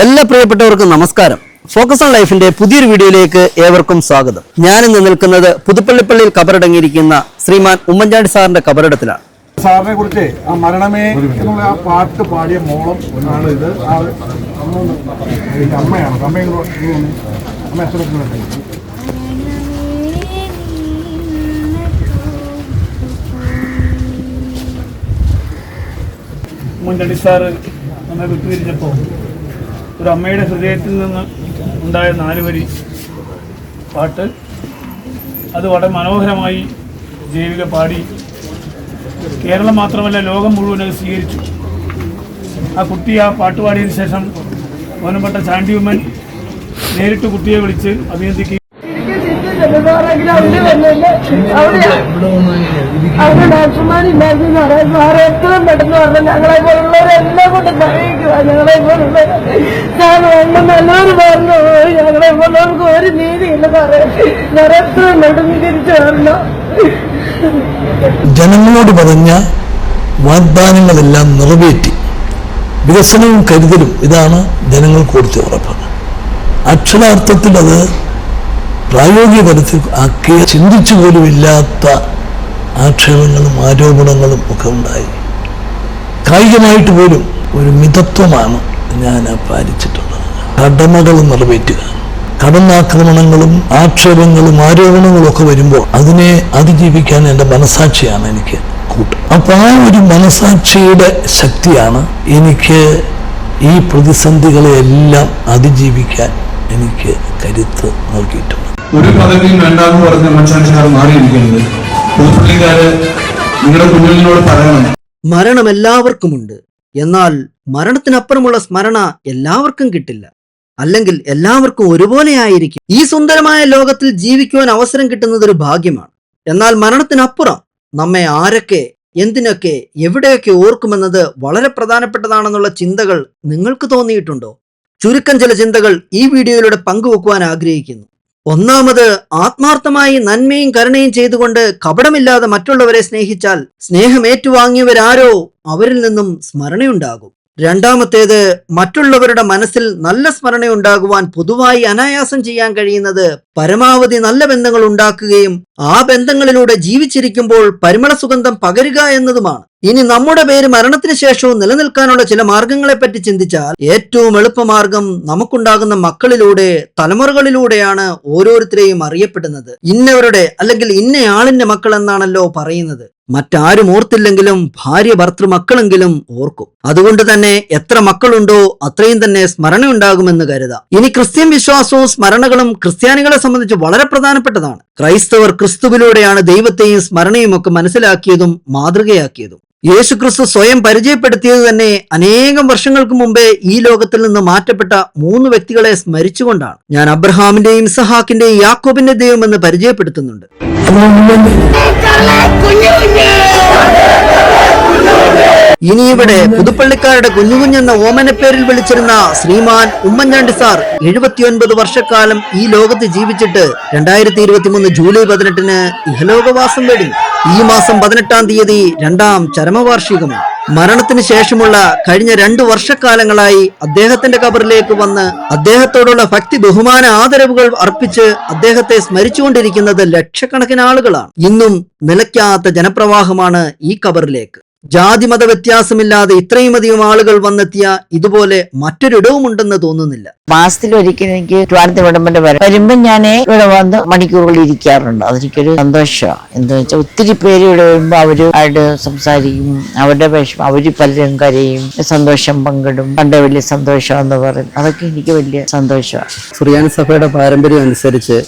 എല്ലാ പ്രിയപ്പെട്ടവർക്കും നമസ്കാരം ഫോക്കസ് ഓൺ ലൈഫിന്റെ പുതിയൊരു വീഡിയോയിലേക്ക് ഏവർക്കും സ്വാഗതം ഞാൻ ഇന്ന് നിൽക്കുന്നത് പുതുപ്പള്ളിപ്പള്ളിയിൽ കബറടങ്ങിയിരിക്കുന്ന ശ്രീമാൻ ഉമ്മൻചാണ്ടി സാറിന്റെ കബറിടത്തിലാണ് സാറിനെ കുറിച്ച് ആ മരണമേ എന്നുള്ള ആ പാട്ട് പാടിയ മോളം ഒന്നാണ് ഇത് ആ അമ്മ അമ്മയാണ് അമ്മയും. അമ്മ എത്ര? ഉമ്മൻചാണ്ടി സാറ് നമ്മെ വിട്ടുപിരിഞ്ഞപ്പോൾ ഒരു അമ്മയുടെ ഹൃദയത്തിൽ നിന്ന് ഉണ്ടായ നാലുവരി പാട്ട്. അത് വളരെ മനോഹരമായി ജൈവിക പാടി. കേരളം മാത്രമല്ല ലോകം മുഴുവൻ അത് സ്വീകരിച്ചു. ആ കുട്ടി ആ പാട്ട് പാടിയതിന് ശേഷം മോനപ്പെട്ട ചാണ്ടി ഉമ്മൻ നേരിട്ട് കുട്ടിയെ വിളിച്ച് അഭിനന്ദിക്കുകയും അവിടെ ഡോക്ടർമാരുണ്ടായിരുന്നു സാറേ സാറ് എത്രയും പെട്ടെന്ന് പറഞ്ഞു ഞങ്ങളെ പോലുള്ളവരെല്ലാം കൊണ്ട് പറയിക്കുക ഞങ്ങളെ പോലുള്ള സാർ പറഞ്ഞു. ഞങ്ങളെ പോലുള്ളവർക്ക് ഒരു നീതിയില്ല സാറേ. സാറെ എത്രയും പെട്ടെന്ന് തിരിച്ചു വരണം. ജനങ്ങളോട് പറഞ്ഞ വാഗ്ദാനങ്ങളെല്ലാം നിറവേറ്റി. വികസനവും കരുതലും ഇതാണ് ജനങ്ങൾക്ക് കൊടുത്ത ഉറപ്പ്. അക്ഷരാർത്ഥത്തിൽ അത് പ്രായോഗിക തലത്തിൽ ആക്കിയ ചിന്തിച്ചു പോലും ഇല്ലാത്ത ആക്ഷേപങ്ങളും ആരോപണങ്ങളും ഒക്കെ ഉണ്ടായി. കായികമായിട്ട് പോലും ഒരു മിതത്വമാണ് ഞാൻ പാലിച്ചിട്ടുള്ളത്. കടമകൾ നിറവേറ്റുക. കടന്നാക്രമണങ്ങളും ആക്ഷേപങ്ങളും ആരോപണങ്ങളും ഒക്കെ വരുമ്പോൾ അതിനെ അതിജീവിക്കാൻ എന്റെ മനസാക്ഷിയാണ് എനിക്ക് കൂട്ട്. അപ്പോൾ ആ ഒരു മനസാക്ഷിയുടെ ശക്തിയാണ് എനിക്ക് ഈ പ്രതിസന്ധികളെയെല്ലാം അതിജീവിക്കാൻ എനിക്ക് കരുത്ത് നൽകിയിട്ടുള്ളത്. ഒരു പദവിയും വേണ്ടാന്ന് പറഞ്ഞ ഉമ്മൻചാണ്ടിക്കാർ മാറിയിരിക്കുന്നത്. പുതുപ്പള്ളിക്കാര് നിങ്ങളുടെ കുഞ്ഞുങ്ങളോട് പറയണം. മരണം എല്ലാവർക്കുമുണ്ട്. എന്നാൽ മരണത്തിനപ്പുറമുള്ള സ്മരണ എല്ലാവർക്കും കിട്ടില്ല. അല്ലെങ്കിൽ എല്ലാവർക്കും ഒരുപോലെ ആയിരിക്കും. ഈ സുന്ദരമായ ലോകത്തിൽ ജീവിക്കുവാൻ അവസരം കിട്ടുന്നത് ഒരു ഭാഗ്യമാണ്. എന്നാൽ മരണത്തിനപ്പുറം നമ്മെ ആരൊക്കെ എന്തിനൊക്കെ എവിടെയൊക്കെ ഓർക്കുമെന്നത് വളരെ പ്രധാനപ്പെട്ടതാണെന്നുള്ള ചിന്തകൾ നിങ്ങൾക്ക് തോന്നിയിട്ടുണ്ടോ? ചുരുക്കം ചില ചിന്തകൾ ഈ വീഡിയോയിലൂടെ പങ്കുവെക്കുവാൻ ആഗ്രഹിക്കുന്നു. ഒന്നാമത് ആത്മാർത്ഥമായി നന്മയും കരുണയും ചെയ്തുകൊണ്ട് കപടമില്ലാതെ മറ്റുള്ളവരെ സ്നേഹിച്ചാൽ സ്നേഹം ഏറ്റുവാങ്ങിയവരാരോ അവരിൽ നിന്നും സ്മരണയുണ്ടാകും. രണ്ടാമത്തേത് മറ്റുള്ളവരുടെ മനസ്സിൽ നല്ല സ്മരണയുണ്ടാകുവാൻ പൊതുവായി അനായാസം ചെയ്യാൻ കഴിയുന്നത് പരമാവധി നല്ല ബന്ധങ്ങൾ ഉണ്ടാക്കുകയും ആ ബന്ധങ്ങളിലൂടെ ജീവിച്ചിരിക്കുമ്പോൾ പരിമള സുഗന്ധം പകരുക എന്നതുമാണ്. ഇനി നമ്മുടെ പേര് മരണത്തിന് ശേഷവും നിലനിൽക്കാനുള്ള ചില മാർഗങ്ങളെപ്പറ്റി ചിന്തിച്ചാൽ ഏറ്റവും എളുപ്പമാർഗം നമുക്കുണ്ടാകുന്ന മക്കളിലൂടെ തലമുറകളിലൂടെയാണ് ഓരോരുത്തരെയും അറിയപ്പെടുന്നത്. ഇന്നവരുടെ അല്ലെങ്കിൽ ഇന്നയാളിന്റെ മക്കൾ എന്നാണല്ലോ പറയുന്നത്. മറ്റാരും ഓർത്തില്ലെങ്കിലും ഭാര്യ ഭർത്തൃ മക്കളെങ്കിലും ഓർക്കും. അതുകൊണ്ട് തന്നെ എത്ര മക്കളുണ്ടോ അത്രയും തന്നെ സ്മരണ ഉണ്ടാകുമെന്ന് കരുതാം. ഇനി ക്രിസ്ത്യൻ വിശ്വാസവും സ്മരണകളും ക്രിസ്ത്യാനികളെ സംബന്ധിച്ച് വളരെ പ്രധാനപ്പെട്ടതാണ്. ക്രൈസ്തവർ ക്രിസ്തുവിലൂടെയാണ് ദൈവത്തെയും സ്മരണയും ഒക്കെ മനസ്സിലാക്കിയതും മാതൃകയാക്കിയതും. യേശുക്രിസ്തു സ്വയം പരിചയപ്പെടുത്തിയത് തന്നെ അനേകം വർഷങ്ങൾക്ക് മുമ്പേ ഈ ലോകത്തിൽ നിന്ന് മാറ്റപ്പെട്ട മൂന്ന് വ്യക്തികളെ സ്മരിച്ചുകൊണ്ടാണ്. ഞാൻ അബ്രഹാമിന്റെയും ഇസഹാക്കിന്റെയും യാക്കോബിന്റെ ദൈവമെന്ന് പരിചയപ്പെടുത്തുന്നുണ്ട്. ഇനി ഇവിടെ പുതുപ്പള്ളിക്കാരുടെ കുഞ്ഞുകുഞ്ഞെന്ന ഓമന പേരിൽ വിളിച്ചിരുന്ന ശ്രീമാൻ ഉമ്മൻചാണ്ടി സാർ എഴുപത്തിയൊൻപത് വർഷക്കാലം ഈ ലോകത്ത് ജീവിച്ചിട്ട് രണ്ടായിരത്തി ഇരുപത്തിമൂന്ന് ജൂലൈ പതിനെട്ടിന് ഇഹലോകവാസം വെടിഞ്ഞു. ഈ മാസം പതിനെട്ടാം തീയതി രണ്ടാം ചരമവാർഷികം മരണത്തിന് ശേഷമുള്ള കഴിഞ്ഞ രണ്ടു വർഷക്കാലങ്ങളായി അദ്ദേഹത്തിന്റെ കബറിലേക്ക് വന്ന് അദ്ദേഹത്തോടുള്ള ഭക്തി ബഹുമാന ആദരവുകൾ അർപ്പിച്ച് അദ്ദേഹത്തെ സ്മരിച്ചുകൊണ്ടിരിക്കുന്നത് ലക്ഷക്കണക്കിന് ആളുകളാണ്. ഇന്നും നിലയ്ക്കാത്ത ജനപ്രവാഹമാണ് ഈ കബറിലേക്ക്. ജാതിമത വ്യത്യാസമില്ലാതെ ഇത്രയും അധികം ആളുകൾ വന്നെത്തിയ ഇതുപോലെ മറ്റൊരിടവുമുണ്ടെന്ന് തോന്നുന്നില്ല. മാസത്തിൽ ഒരിക്കലും എനിക്ക് ട്രിവാൻഡ്രത്ത് വിടുമ്പോ വരും വരുമ്പോ ഞാൻ ഇവിടെ വന്ന് മണിക്കൂറുകൾ ഇരിക്കാറുണ്ട്. അതെനിക്കൊരു സന്തോഷമാണ് എന്താ വെച്ചാൽ ഒത്തിരി പേര് ഇവിടെ വരുമ്പോ അവർ ആയിട്ട് സംസാരിക്കും. അവരുടെ വിഷമം അവർ പലരും കരയും. സന്തോഷം പങ്കിടും. പണ്ട് വലിയ സന്തോഷം എന്ന് പറയും അതൊക്കെ എനിക്ക് വലിയ സന്തോഷമാണ് സുറിയാനി സഭയുടെ പാരമ്പര്യം അനുസരിച്ച്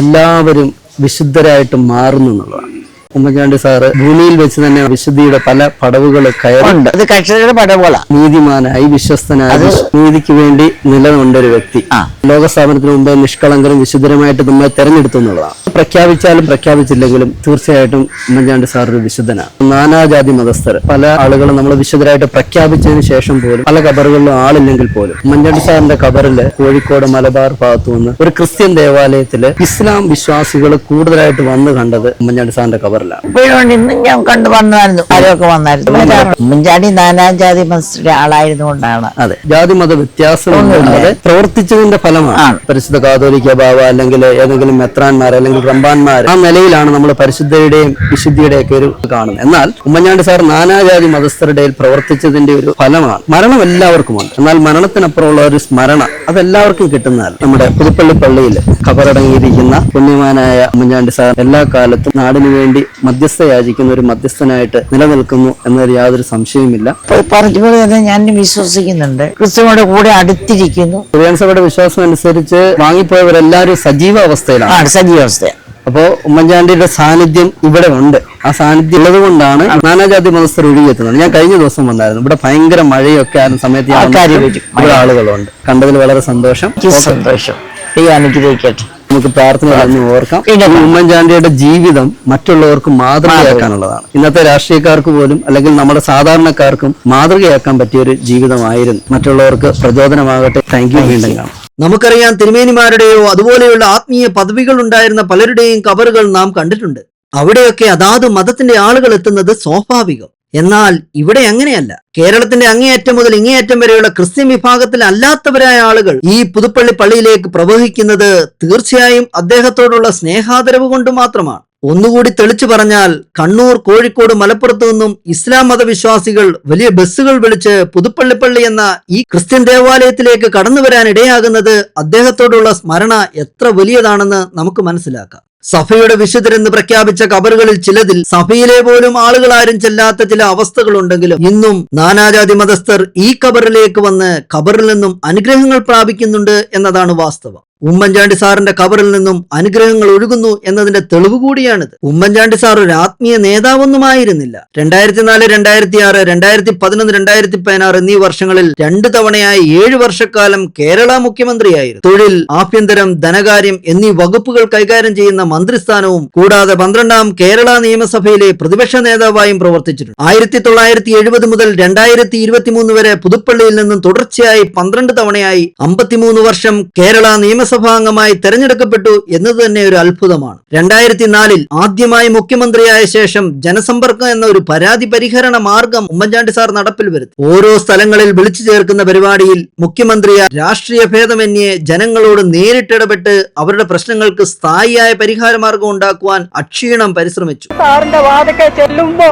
എല്ലാവരും വിശുദ്ധരായിട്ട് മാറുന്നു എന്നുള്ളതാണ്. ഉമ്മൻചാണ്ടി സാറ് ഭൂമിയിൽ വെച്ച് തന്നെ വിശുദ്ധിയുടെ പല പടവുകൾ കയറുണ്ട് അത് കർഷകരുടെ പടവുകള. നീതിമാനായി വിശ്വസ്തനായി നീതിക്ക് വേണ്ടി നിലനിണ്ട ഒരു വ്യക്തി. ലോകസ്ഥാപനത്തിന് മുമ്പ് നിഷ്കളങ്കരും വിശുദ്ധരുമായിട്ട് നമ്മളെ തെരഞ്ഞെടുത്തു എന്നുള്ളതാണ്. പ്രഖ്യാപിച്ചാലും പ്രഖ്യാപിച്ചില്ലെങ്കിലും തീർച്ചയായിട്ടും ഉമ്മൻചാണ്ടി സാർ ഒരു വിശുദ്ധനാണ്. നാനാജാതി മതസ്ഥർ. പല ആളുകളും നമ്മൾ വിശുദ്ധരായിട്ട് പ്രഖ്യാപിച്ചതിന് ശേഷം പോലും പല കബറുകളിലും ആളില്ലെങ്കിൽ പോലും ഉമ്മൻചാണ്ടി സാറിന്റെ കബറിൽ കോഴിക്കോട് മലബാർ ഭാഗത്തു നിന്ന് ഒരു ക്രിസ്ത്യൻ ദേവാലയത്തിൽ ഇസ്ലാം വിശ്വാസികൾ കൂടുതലായിട്ട് വന്നു കണ്ടത് ഉമ്മൻചാണ്ടി സാറിന്റെ കബറിൽ ഇപ്പോഴും ഇന്നും ഞാൻ കണ്ടു വന്നായിരുന്നു ആരൊക്കെ വന്നായിരുന്നു? ഉമ്മൻചാണ്ടി നാനാജാതി മത്സര ആളായിരുന്നു കൊണ്ടാണ് അതെ. ജാതി മത വ്യത്യാസമൊന്നുമില്ലാതെ പ്രവർത്തിച്ചതിന്റെ ഫലമാണ്. പരിശുദ്ധ കാതോലിക്ക ബാബ അല്ലെങ്കിൽ ഏതെങ്കിലും മെത്രാന്മാർ അല്ലെങ്കിൽ റമ്പാന്മാർ ആ നിലയിലാണ് നമ്മൾ പരിശുദ്ധയുടെയും വിശുദ്ധിയുടെയും ഒക്കെ ഒരു കാണുന്നത്. എന്നാൽ ഉമ്മൻചാണ്ടി സാർ നാനാജാതി മതസ്ഥരുടെ പ്രവർത്തിച്ചതിന്റെ ഒരു ഫലമാണ്. മരണം എല്ലാവർക്കും ഉണ്ട് എന്നാൽ മരണത്തിനപ്പുറമുള്ള ഒരു സ്മരണ അതെല്ലാവർക്കും കിട്ടുന്നതല്ല നമ്മുടെ പുതുപ്പള്ളി പള്ളിയിൽ ഖബറടങ്ങിയിരിക്കുന്ന പുണ്യമാനായ ഉമ്മൻചാണ്ടി സാർ എല്ലാ കാലത്തും നാടിനു വേണ്ടി മധ്യസ്ഥ യാചിക്കുന്ന ഒരു മധ്യസ്ഥനായിട്ട് നിലനിൽക്കുന്നു എന്നതിൽ യാതൊരു സംശയവുമില്ല. പറഞ്ഞപോലെ തന്നെ ഞാൻ വിശ്വസിക്കുന്നുണ്ട്. ക്രിസ്തുവിന്റെ കൂടെ അടുത്തിരിക്കുന്നു. സഭയുടെ വിശ്വാസം അനുസരിച്ച് വാങ്ങിപ്പോയവരെല്ലാവരും സജീവ അവസ്ഥയിലാണ്. സജീവ അവസ്ഥയാണ് അപ്പോ ഉമ്മൻചാണ്ടിയുടെ സാന്നിധ്യം ഇവിടെ ഉണ്ട്. ആ സാന്നിധ്യം ഉള്ളത് കൊണ്ടാണ് നാനാജാതി മതസ്ഥർ ഒഴുകിയെത്തുന്നത്. ഞാൻ കഴിഞ്ഞ ദിവസം വന്നായിരുന്നു. ഇവിടെ ഭയങ്കര മഴയൊക്കെ ആയിരുന്ന സമയത്ത് ഇവിടെ ആളുകളുണ്ട്. കണ്ടതിൽ വളരെ സന്തോഷം. സന്തോഷം. ഈ അനുഗ്രഹിക്കട്ടെ. നമുക്ക് പ്രാർത്ഥന പറഞ്ഞു ഓർക്കാം. ഉമ്മൻചാണ്ടിയുടെ ജീവിതം മറ്റുള്ളവർക്ക് മാതൃകയാക്കാനുള്ളതാണ് ഇന്നത്തെ രാഷ്ട്രീയക്കാർക്ക് പോലും അല്ലെങ്കിൽ നമ്മുടെ സാധാരണക്കാർക്കും മാതൃകയാക്കാൻ പറ്റിയ ഒരു ജീവിതമായിരുന്നു. മറ്റുള്ളവർക്ക് പ്രചോദനമാകട്ടെ. താങ്ക് യു വീണ്ടും കാണാം. നമുക്കറിയാം തിരുമേനിമാരുടെയോ അതുപോലെയുള്ള ആത്മീയ പദവികൾ ഉണ്ടായിരുന്ന പലരുടെയും കബറുകൾ നാം കണ്ടിട്ടുണ്ട്. അവിടെയൊക്കെ അതാത് മതത്തിന്റെ ആളുകൾ എത്തുന്നത് സ്വാഭാവികം. എന്നാൽ ഇവിടെ അങ്ങനെയല്ല. കേരളത്തിന്റെ അങ്ങേയറ്റം മുതൽ ഇങ്ങേയറ്റം വരെയുള്ള ക്രിസ്ത്യൻ വിഭാഗത്തിൽ അല്ലാത്തവരായ ആളുകൾ ഈ പുതുപ്പള്ളി പള്ളിയിലേക്ക് പ്രവഹിക്കുന്നത് തീർച്ചയായും അദ്ദേഹത്തോടുള്ള സ്നേഹാദരവ് കൊണ്ട് മാത്രമാണ്. ഒന്നുകൂടി തെളിച്ചു പറഞ്ഞാൽ കണ്ണൂർ കോഴിക്കോട് മലപ്പുറത്തു നിന്നും ഇസ്ലാം മതവിശ്വാസികൾ വലിയ ബസ്സുകൾ വിളിച്ച് പുതുപ്പള്ളിപ്പള്ളി എന്ന ഈ ക്രിസ്ത്യൻ ദേവാലയത്തിലേക്ക് കടന്നു വരാൻ ഇടയാകുന്നത് അദ്ദേഹത്തോടുള്ള സ്മരണ എത്ര വലിയതാണെന്ന് നമുക്ക് മനസ്സിലാക്കാം. സഭയുടെ വിശുദ്ധരെന്ന് പ്രഖ്യാപിച്ച കബറുകളിൽ ചിലതിൽ സഭയിലെ പോലും ആളുകൾ ആരും ചെല്ലാത്ത ചില അവസ്ഥകളുണ്ടെങ്കിലും ഇന്നും നാനാജാതി മതസ്ഥർ ഈ കബറിലേക്ക് വന്ന് കബറിൽ നിന്നും അനുഗ്രഹങ്ങൾ പ്രാപിക്കുന്നുണ്ട് എന്നതാണ് വാസ്തവം. ഉമ്മൻചാണ്ടി സാറിന്റെ കവറിൽ നിന്നും അനുഗ്രഹങ്ങൾ ഒഴുകുന്നു എന്നതിന്റെ തെളിവ് കൂടിയാണിത്. ഉമ്മൻചാണ്ടി സാർ ഒരു ആത്മീയ നേതാവൊന്നുമായിരുന്നില്ല. രണ്ടായിരത്തി നാല് രണ്ടായിരത്തി ആറ് രണ്ടായിരത്തി പതിനൊന്ന് രണ്ടായിരത്തി പതിനാറ് എന്നീ വർഷങ്ങളിൽ രണ്ടു തവണയായി ഏഴു വർഷക്കാലം കേരള മുഖ്യമന്ത്രിയായിരുന്നു. തൊഴിൽ ആഭ്യന്തരം ധനകാര്യം എന്നീ വകുപ്പുകൾ കൈകാര്യം ചെയ്യുന്ന മന്ത്രിസ്ഥാനവും കൂടാതെ പന്ത്രണ്ടാം കേരള നിയമസഭയിലെ പ്രതിപക്ഷ നേതാവായും പ്രവർത്തിച്ചിട്ടുണ്ട്. ആയിരത്തി തൊള്ളായിരത്തി എഴുപത് മുതൽ രണ്ടായിരത്തി ഇരുപത്തിമൂന്ന് വരെ പുതുപ്പള്ളിയിൽ നിന്നും തുടർച്ചയായി പന്ത്രണ്ട് തവണയായി അമ്പത്തിമൂന്ന് വർഷം കേരള നിയമസഭാംഗമായി തെരഞ്ഞെടുക്കപ്പെട്ടു എന്നത് തന്നെ ഒരു അത്ഭുതമാണ്. രണ്ടായിരത്തി നാലിൽ ആദ്യമായി മുഖ്യമന്ത്രിയായ ശേഷം ജനസമ്പർക്കം എന്ന ഒരു പരാതി പരിഹരണ മാർഗം ഉമ്മൻചാണ്ടി സാർ നടപ്പിൽ വരുത്തി. ഓരോ സ്ഥലങ്ങളിൽ വിളിച്ചു ചേർക്കുന്ന പരിപാടിയിൽ മുഖ്യമന്ത്രിയ രാഷ്ട്രീയ ഭേദമന്യേ ജനങ്ങളോട് നേരിട്ടിടപെട്ട് അവരുടെ പ്രശ്നങ്ങൾക്ക് സ്ഥായിയായ പരിഹാര മാർഗം ഉണ്ടാക്കുവാൻ അക്ഷീണം പരിശ്രമിച്ചു. സാറിന്റെ വാതൊക്കെ ചെല്ലുമ്പോ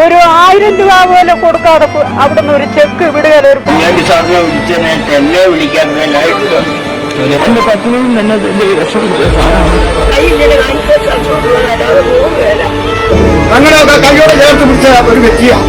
ഒരു ആയിരം രൂപ പോലും കൊടുക്കാതെ അവിടെ അവിടുന്ന് ഒരു ചെക്ക് വിടുകയില്ല ഒരു കൈയോടെ ചേർത്ത് പിടിച്ച ഒരു വ്യക്തിയാണ്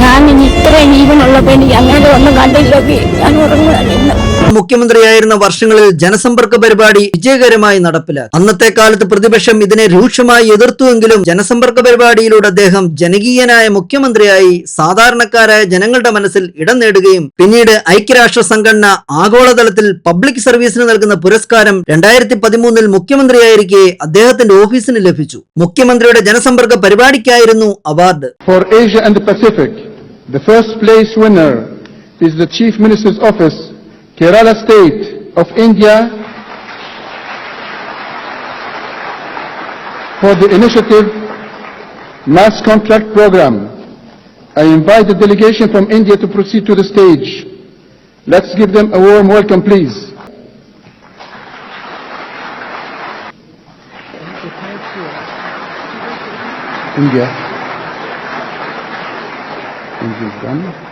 ഞാൻ ഇനി ഇത്രയും ജീവനുള്ളപ്പോ എനിക്ക് അങ്ങനെ ഒന്നും കണ്ടില്ലെങ്കിൽ ഞാൻ ഉറങ്ങുകയാണ് ഇന്ന്. മുഖ്യമന്ത്രിയായിരുന്ന വർഷങ്ങളിൽ ജനസമ്പർക്ക പരിപാടി വിജയകരമായി നടപ്പിലാക്കി. അന്നത്തെ കാലത്ത് പ്രതിപക്ഷം ഇതിനെ രൂക്ഷമായി എതിർത്തുവെങ്കിലും ജനസമ്പർക്ക പരിപാടിയിലൂടെ അദ്ദേഹം ജനകീയനായ മുഖ്യമന്ത്രിയായി സാധാരണക്കാരായ ജനങ്ങളുടെ മനസ്സിൽ ഇടം നേടുകയും പിന്നീട് ഐക്യരാഷ്ട്ര സംഘടന ആഗോളതലത്തിൽ പബ്ലിക് സർവീസിന് നൽകുന്ന പുരസ്കാരം രണ്ടായിരത്തി പതിമൂന്നിൽ മുഖ്യമന്ത്രിയായിരിക്കെ അദ്ദേഹത്തിന്റെ ഓഫീസിന് ലഭിച്ചു. മുഖ്യമന്ത്രിയുടെ ജനസമ്പർക്ക പരിപാടിക്കായിരുന്നു award. For Asia and Pacific the first place winner is the Chief Minister's Office, Kerala State of India, for the initiative Mass Contract Program. I invite the delegation from India to proceed to the stage. Let's give them a warm welcome, please. India. India done.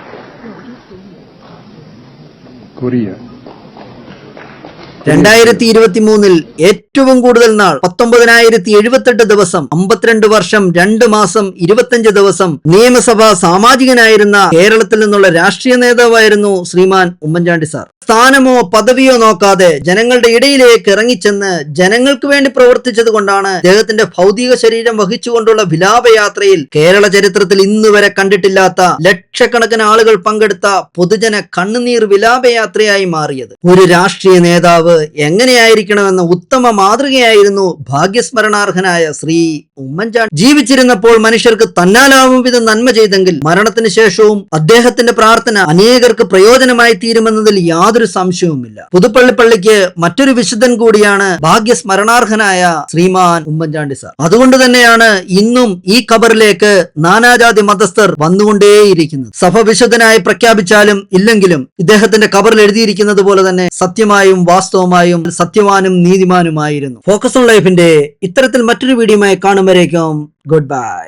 Korea. രണ്ടായിരത്തി ഇരുപത്തി മൂന്നിൽ ഏറ്റവും കൂടുതൽ നാൾ പത്തൊമ്പതിനായിരത്തി എഴുപത്തെട്ട് ദിവസം അമ്പത്തിരണ്ട് വർഷം രണ്ട് മാസം ഇരുപത്തഞ്ച് ദിവസം നിയമസഭാ സാമാജികനായിരുന്ന കേരളത്തിൽ നിന്നുള്ള രാഷ്ട്രീയ നേതാവായിരുന്നു ശ്രീമാൻ ഉമ്മൻചാണ്ടി സാർ സ്ഥാനമോ പദവിയോ നോക്കാതെ ജനങ്ങളുടെ ഇടയിലേക്ക് ഇറങ്ങിച്ചെന്ന് ജനങ്ങൾക്ക് വേണ്ടി പ്രവർത്തിച്ചത് കൊണ്ടാണ് അദ്ദേഹത്തിന്റെ ഭൗതിക ശരീരം വഹിച്ചുകൊണ്ടുള്ള വിലാപയാത്രയിൽ കേരള ചരിത്രത്തിൽ ഇന്നു വരെ കണ്ടിട്ടില്ലാത്ത ലക്ഷക്കണക്കിന് ആളുകൾ പങ്കെടുത്ത പൊതുജന കണ്ണുനീർ വിലാപയാത്രയായി മാറിയത്. ഒരു രാഷ്ട്രീയ നേതാവ് എങ്ങനെയായിരിക്കണമെന്ന ഉത്തമ മാതൃകയായിരുന്നു ഭാഗ്യസ്മരണാർഹനായ ശ്രീ ഉമ്മൻചാണ്ടി. ജീവിച്ചിരുന്നപ്പോൾ മനുഷ്യർക്ക് തന്നാലാവും വിധം നന്മ ചെയ്തെങ്കിൽ മരണത്തിന് ശേഷവും അദ്ദേഹത്തിന്റെ പ്രാർത്ഥന അനേകർക്ക് പ്രയോജനമായി തീരുമെന്നതിൽ യാതൊരു യാതൊരു സംശയവുമില്ല. പുതുപ്പള്ളി പള്ളിക്ക് മറ്റൊരു വിശുദ്ധൻ കൂടിയാണ് ഭാഗ്യസ്മരണാർഹനായ ശ്രീമാൻ ഉമ്മൻചാണ്ടി സാർ. അതുകൊണ്ട് തന്നെയാണ് ഇന്നും ഈ ഖബറിലേക്ക് നാനാജാതി മതസ്ഥർ വന്നുകൊണ്ടേയിരിക്കുന്നത്. സഭ വിശുദ്ധനായി പ്രഖ്യാപിച്ചാലും ഇല്ലെങ്കിലും ഇദ്ദേഹത്തിന്റെ ഖബറിൽ എഴുതിയിരിക്കുന്നത് പോലെ തന്നെ സത്യമായും വാസ്തവമായും സത്യവാനും നീതിമാനുമായിരുന്നു. ഫോക്കസ് ഓൺ ലൈഫിന്റെ ഇത്തരത്തിൽ മറ്റൊരു വീഡിയോയുമായി കാണും വരേക്കും. Good bye